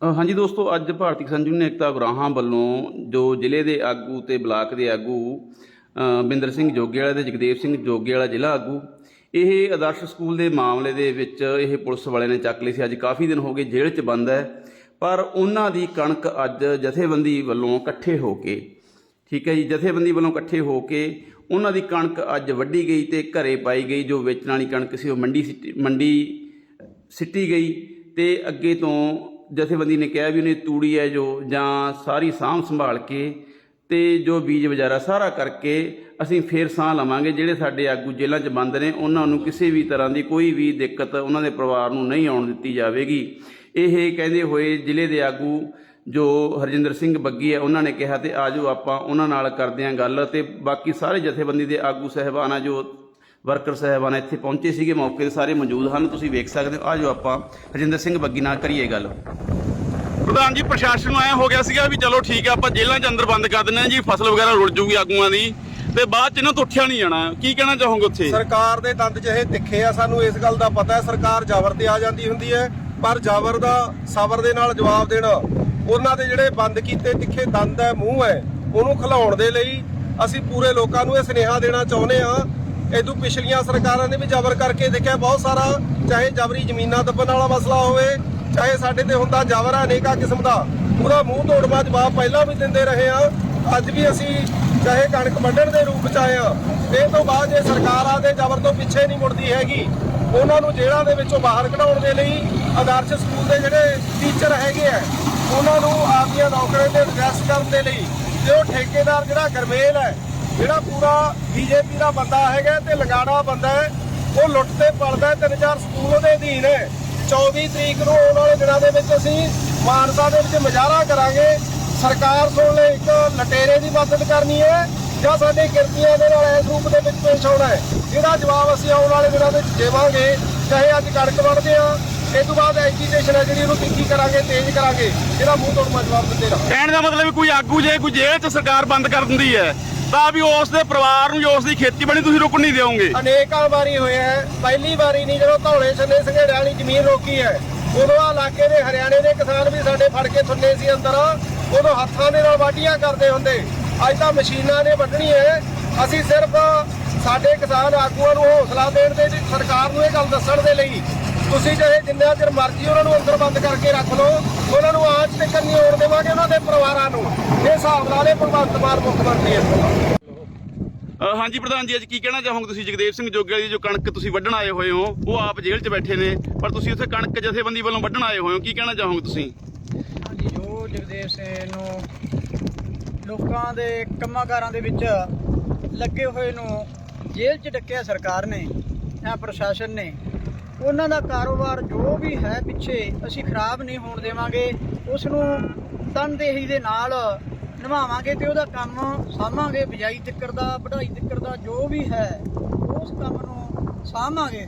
ਹਾਂਜੀ ਦੋਸਤੋ, ਅੱਜ ਭਾਰਤੀ ਕਿਸਾਨ ਯੂਨੀਅਨ ਏਕਤਾ ਗੁਰਾਹਾਂ ਵੱਲੋਂ ਜੋ ਜ਼ਿਲ੍ਹੇ ਦੇ ਆਗੂ ਤੇ ਬਲਾਕ ਦੇ ਆਗੂ ਬਿੰਦਰ ਸਿੰਘ ਜੋਗੇ ਵਾਲਾ ਤੇ ਜਗਦੇਵ ਸਿੰਘ ਜੋਗੇ ਵਾਲਾ ਜ਼ਿਲ੍ਹਾ ਆਗੂ, ਇਹ ਆਦਰਸ਼ ਸਕੂਲ ਦੇ ਮਾਮਲੇ ਦੇ ਵਿੱਚ ਇਹ ਪੁਲਿਸ ਵਾਲਿਆਂ ਨੇ ਚੱਕ ਲਈ ਸੀ। ਅੱਜ ਕਾਫੀ ਦਿਨ ਹੋ ਗਏ ਜੇਲ੍ਹ 'ਚ ਬੰਦ ਹੈ, ਪਰ ਉਹਨਾਂ ਦੀ ਕਣਕ ਅੱਜ ਜਥੇਬੰਦੀ ਵੱਲੋਂ ਇਕੱਠੇ ਹੋ ਕੇ, ਠੀਕ ਹੈ ਜੀ, ਜਥੇਬੰਦੀ ਵੱਲੋਂ ਇਕੱਠੇ ਹੋ ਕੇ ਉਹਨਾਂ ਦੀ ਕਣਕ ਅੱਜ ਵੱਢੀ ਗਈ ਤੇ ਘਰੇ ਪਾਈ ਗਈ। ਜੋ ਵੇਚਣ ਵਾਲੀ ਕਣਕ ਸੀ ਉਹ ਮੰਡੀ ਸਿੱਟੀ- ਮੰਡੀ ਸਿੱਟੀ ਗਈ ਤੇ ਅੱਗੇ ਤੋਂ ਜਥੇਬੰਦੀ ਨੇ ਕਿਹਾ ਵੀ ਉਹਨੇ ਤੂੜੀ ਹੈ ਜੋ ਜਾਂ ਸਾਰੀ ਸਾਂਭ ਸੰਭਾਲ ਕੇ ਤੇ ਜੋ ਬੀਜ ਵਜਾਰਾ ਸਾਰਾ ਕਰਕੇ ਅਸੀਂ ਫੇਰ ਸਾਹ ਲਵਾਂਗੇ। ਜਿਹੜੇ ਸਾਡੇ ਆਗੂ ਜੇਲ੍ਹਾਂ 'ਚ ਬੰਦ ਨੇ, ਉਹਨਾਂ ਨੂੰ ਕਿਸੇ ਵੀ ਤਰ੍ਹਾਂ ਦੀ ਕੋਈ ਵੀ ਦਿੱਕਤ ਉਹਨਾਂ ਦੇ ਪਰਿਵਾਰ ਨੂੰ ਨਹੀਂ ਆਉਣ ਦਿੱਤੀ ਜਾਵੇਗੀ। ਇਹ ਕਹਿੰਦੇ ਹੋਏ ਜ਼ਿਲ੍ਹੇ ਦੇ ਆਗੂ ਜੋ ਹਰਜਿੰਦਰ ਸਿੰਘ ਬੱਗੀ ਹੈ, ਉਹਨਾਂ ਨੇ ਕਿਹਾ ਤੇ ਆਜੋ ਆਪਾਂ ਉਹਨਾਂ ਨਾਲ ਕਰਦੇ ਹਾਂ ਗੱਲ ਤੇ ਬਾਕੀ ਸਾਰੇ ਜਥੇਬੰਦੀ ਦੇ ਆਗੂ ਸਹਿਬਾਨ ਜੋ ਵਰਕਰ ਸਹਿਬਾਨ ਇੱਥੇ ਪਹੁੰਚੇ ਸੀਗੇ ਮੌਕੇ ਤੇ ਸਾਰੇ ਮੌਜੂਦ ਹਨ ਤੁਸੀਂ ਵੇਖ ਸਕਦੇ ਹੋ। ਆਜੋ ਆਪਾਂ ਹਰਜਿੰਦਰ ਸਿੰਘ ਬੱਗੀ ਨਾਲ ਕਰੀਏ ਗੱਲ। ਪ੍ਰਧਾਨ ਜੀ ਪ੍ਰਸ਼ਾਸਨ ਨੂੰ ਐ ਹੋ ਗਿਆ ਸੀਗਾ ਵੀ ਚਲੋ ਠੀਕ ਆ ਆਪਾਂ ਜੇਲ੍ਹਾਂ 'ਚ ਅੰਦਰ ਬੰਦ ਕਰ ਦਿੰਦੇ ਆ ਜੀ ਫਸਲ ਵਗੈਰਾ ਰੁੜ ਜੂਗੀ ਆਗੂਆਂ ਦੀ ਤੇ ਬਾਅਦ 'ਚ ਇਹਨਾਂ ਤੋਂ ਉੱਠਿਆ ਨਹੀਂ ਜਾਣਾ। ਕੀ ਕਹਿਣਾ ਚਾਹੋਗੇ ਉੱਥੇ? ਸਰਕਾਰ ਦੇ ਦੰਦ ਜਿਹੇ ਤਿੱਖੇ ਆ ਸਾਨੂੰ ਇਸ ਗੱਲ ਦਾ ਪਤਾ ਹੈ ਸਰਕਾਰ ਜ਼ਬਰ ਤੇ ਆ ਜਾਂਦੀ ਹੁੰਦੀ ਹੈ ਪਰ ਜ਼ਬਰ ਦਾ ਸਬਰ ਦੇ ਨਾਲ ਜਵਾਬ ਦੇਣਾ ਉਹਨਾਂ ਦੇ ਜਿਹੜੇ ਬੰਦ ਕੀਤੇ ਤਿੱਖੇ ਦੰਦ ਹੈ ਮੂੰਹ ਹੈ ਉਹਨੂੰ ਖਿਲਾਉਣ ਦੇ ਲਈ ਅਸੀਂ ਪੂਰੇ ਲੋਕਾਂ ਨੂੰ ਇਹ ਸੁਨੇਹਾ ਦੇਣਾ ਚਾਹੁੰਦੇ ਆ ਇਦੋਂ ਪਿਛਲੀਆਂ ਸਰਕਾਰਾਂ ਨੇ ਵੀ ਜ਼ਬਰ ਕਰਕੇ ਦੇਖਿਆ, ਬਹੁਤ ਸਾਰਾ ਚਾਹੇ ਜਬਰੀ ਜ਼ਮੀਨਾਂ ਦੱਬਣ ਵਾਲਾ ਮਸਲਾ ਹੋਵੇ, ਚਾਹੇ ਸਾਡੇ ਤੇ ਹੁੰਦਾ ਜ਼ਬਰ ਆ ਅਨੇਕਾਂ ਕਿਸਮ ਦਾ ਉਹਦਾ ਮੂੰਹ ਤੋੜਵਾ ਜਵਾਬ ਪਹਿਲਾਂ ਵੀ ਦਿੰਦੇ ਰਹੇ ਆ। ਅੱਜ ਵੀ ਅਸੀਂ ਚਾਹੇ ਕਣਕ ਵੰਡਣ ਦੇ ਰੂਪ ਚ ਆਏ ਆ, ਇਹ ਤੋਂ ਬਾਅਦ ਜੇ ਸਰਕਾਰਾਂ ਦੇ ਜ਼ਬਰ ਤੋਂ ਪਿੱਛੇ ਨਹੀਂ ਮੁੜਦੀ ਹੈਗੀ, ਉਹਨਾਂ ਨੂੰ ਜੇਲ੍ਹਾਂ ਦੇ ਵਿੱਚੋਂ ਬਾਹਰ ਕਢਾਉਣ ਦੇ ਲਈ ਆਦਰਸ਼ ਸਕੂਲ ਦੇ ਜਿਹੜੇ ਟੀਚਰ ਹੈਗੇ ਆ, ਉਹਨਾਂ ਨੂੰ ਆਪਦੀਆਂ ਨੌਕਰੀਆਂ ਤੇ ਰਿਜੈਕਟ ਕਰਨ ਦੇ ਲਈ, ਤੇ ਉਹ ਠੇਕੇਦਾਰ ਜਿਹੜਾ ਗਰਮੇਲ ਹੈ ਜਿਹੜਾ ਪੂਰਾ ਬੀਜੇਪੀ ਦਾ ਬੰਦਾ ਹੈਗਾ ਤੇ ਲਗਾੜਾ ਬੰਦਾ ਹੈ, ਉਹ ਲੁੱਟ ਤੇ ਪਲਦਾ ਹੈ ਤਿੰਨ ਚਾਰ ਸਕੂਲ ਉਹਦੇ ਅਧੀਨ ਹੈ। 24 ਤਰੀਕ ਨੂੰ ਆਉਣ ਵਾਲੇ ਦਿਨਾਂ ਦੇ ਵਿੱਚ ਅਸੀਂ ਮਾਨਸਾ ਦੇ ਵਿੱਚ ਮੁਜ਼ਾਹਰਾ ਕਰਾਂਗੇ। ਸਰਕਾਰ ਸੁਣ ਲੈ ਇੱਕ ਲਟੇਰੇ ਦੀ ਮਦਦ ਕਰਨੀ ਹੈ ਜਾਂ ਸਾਡੇ ਕਿਰਤੀਆਂ ਦੇ ਨਾਲ ਇਸ ਰੂਪ ਦੇ ਵਿੱਚ ਪੇਸ਼ ਆਉਣਾ ਹੈ। ਇਹਦਾ ਜਵਾਬ ਅਸੀਂ ਆਉਣ ਵਾਲੇ ਦਿਨਾਂ ਦੇ ਵਿੱਚ ਦੇਵਾਂਗੇ। ਚਾਹੇ ਅੱਜ ਕਣਕ ਵੜਦੇ ਆ ਇਸ ਤੋਂ ਬਾਅਦ ਐਜੀਟੇਸ਼ਨ ਹੈ ਜਿਹੜੀ ਉਹਨੂੰ ਤਿੱਖੀ ਕਰਾਂਗੇ, ਤੇਜ਼ ਕਰਾਂਗੇ। ਇਹਦਾ ਮੂੰਹ ਤੋੜਵਾ ਜਵਾਬ ਦਿੰਦੇ ਰਹਾਂਗੇ। ਕਹਿਣ ਦਾ ਮਤਲਬ ਕੋਈ ਆਗੂ ਜੇ, ਕੋਈ ਜੇਲ੍ਹ 'ਚ ਸਰਕਾਰ ਬੰਦ ਕਰ ਦਿੰਦੀ ਹੈ ਤਾਂ ਵੀ ਉਸ ਦੇ ਪਰਿਵਾਰ ਨੂੰ ਜੋ ਉਸ ਦੀ ਖੇਤੀਬਾੜੀ ਤੁਸੀਂ ਰੁਕਣ ਨਹੀਂ ਦਿਓਗੇ। ਅਨੇਕਾਂ ਵਾਰੀ ਹੋਇਆ ਹੈ। ਪਹਿਲੀ ਵਾਰੀ ਨਹੀਂ, ਜਦੋਂ ਧੌਲੇ ਛੰਨੇ ਸੰਘੇੜੇ ਵਾਲੀ ਜ਼ਮੀਨ ਰੋਕੀ ਹੈ, ਉਦੋਂ ਆ ਇਲਾਕੇ ਦੇ ਹਰਿਆਣੇ ਦੇ ਕਿਸਾਨ ਵੀ ਸਾਡੇ ਫੜ ਕੇ ਥੁੰਨੇ ਸੀ ਅੰਦਰ। ਉਦੋਂ ਹੱਥਾਂ ਦੇ ਨਾਲ ਵਾਢੀਆਂ ਕਰਦੇ ਹੁੰਦੇ। ਅੱਜ ਤਾਂ ਮਸ਼ੀਨਾਂ ਨੇ ਵੱਢਣੀ ਹੈ। ਅਸੀਂ ਸਿਰਫ ਸਾਡੇ ਕਿਸਾਨ ਆਗੂਆਂ ਨੂੰ ਹੌਸਲਾ ਦੇਣ ਦੇ ਲਈ ਸਰਕਾਰ ਨੂੰ ਇਹ ਗੱਲ ਦੱਸਣ ਦੇ ਲਈ ਤੁਸੀਂ ਚਾਹੇ ਜਿੰਨਾ ਚਿਰ ਮਰਜ਼ੀ ਉਹਨਾਂ ਨੂੰ ਅੰਦਰ ਬੰਦ ਕਰਕੇ ਰੱਖ ਲਓ ਉਹਨਾਂ ਨੂੰ ਆਂਚ ਤੇ ਕੰਨੀ ਆਉਣ ਦੇਵਾਂਗੇ ਉਹਨਾਂ ਦੇ ਪਰਿਵਾਰਾਂ ਨੂੰ। ਇਹ ਹਿਸਾਬ ਨਾਲ ਇਹ ਭਗਵੰਤ ਮਾਨ ਮੁੱਖ ਮੰਤਰੀ ਹੈ। ਹਾਂਜੀ ਪ੍ਰਧਾਨ ਜੀ ਅੱਜ ਕੀ ਕਹਿਣਾ ਚਾਹੋਗੇ ਤੁਸੀਂ? ਜਗਦੇਵ ਸਿੰਘ ਜੋਗੇ ਦੀ ਜੋ ਕਣਕ ਤੁਸੀਂ ਵੱਢਣ ਆਏ ਹੋਏ ਹੋ ਉਹ ਆਪ ਜੇਲ੍ਹ 'ਚ ਬੈਠੇ ਨੇ ਪਰ ਤੁਸੀਂ ਉੱਥੇ ਕਣਕ ਜਥੇਬੰਦੀ ਵੱਲੋਂ ਵੱਢਣ ਆਏ ਹੋਏ ਹੋ। ਕੀ ਕਹਿਣਾ ਚਾਹੋਗੇ ਤੁਸੀਂ? ਹਾਂਜੀ ਜੋ ਜਗਦੇਵ ਸਿੰਘ ਨੂੰ ਲੋਕਾਂ ਦੇ ਕੰਮਾਂਕਾਰਾਂ ਦੇ ਵਿੱਚ ਲੱਗੇ ਹੋਏ ਨੂੰ ਜੇਲ੍ਹ 'ਚ ਡੱਕਿਆ ਸਰਕਾਰ ਨੇ ਜਾਂ ਪ੍ਰਸ਼ਾਸਨ ਨੇ ਉਹਨਾਂ ਦਾ ਕਾਰੋਬਾਰ ਜੋ ਵੀ ਹੈ ਪਿੱਛੇ ਅਸੀਂ ਖਰਾਬ ਨਹੀਂ ਹੋਣ ਦੇਵਾਂਗੇ ਉਸ ਨੂੰ ਤਨਦੇਹੀ ਦੇ ਨਾਲ ਨਿਭਾਵਾਂਗੇ ਤੇ ਉਹਦਾ ਕੰਮ ਸਾਂਭਾਂਗੇ, ਬਿਜਾਈ ਤਿੱਕਰ ਦਾ, ਵਢਾਈ ਤਿੱਕਰ ਦਾ ਜੋ ਵੀ ਹੈ, ਉਸ ਕੰਮ ਨੂੰ ਸਾਂਭਾਂਗੇ।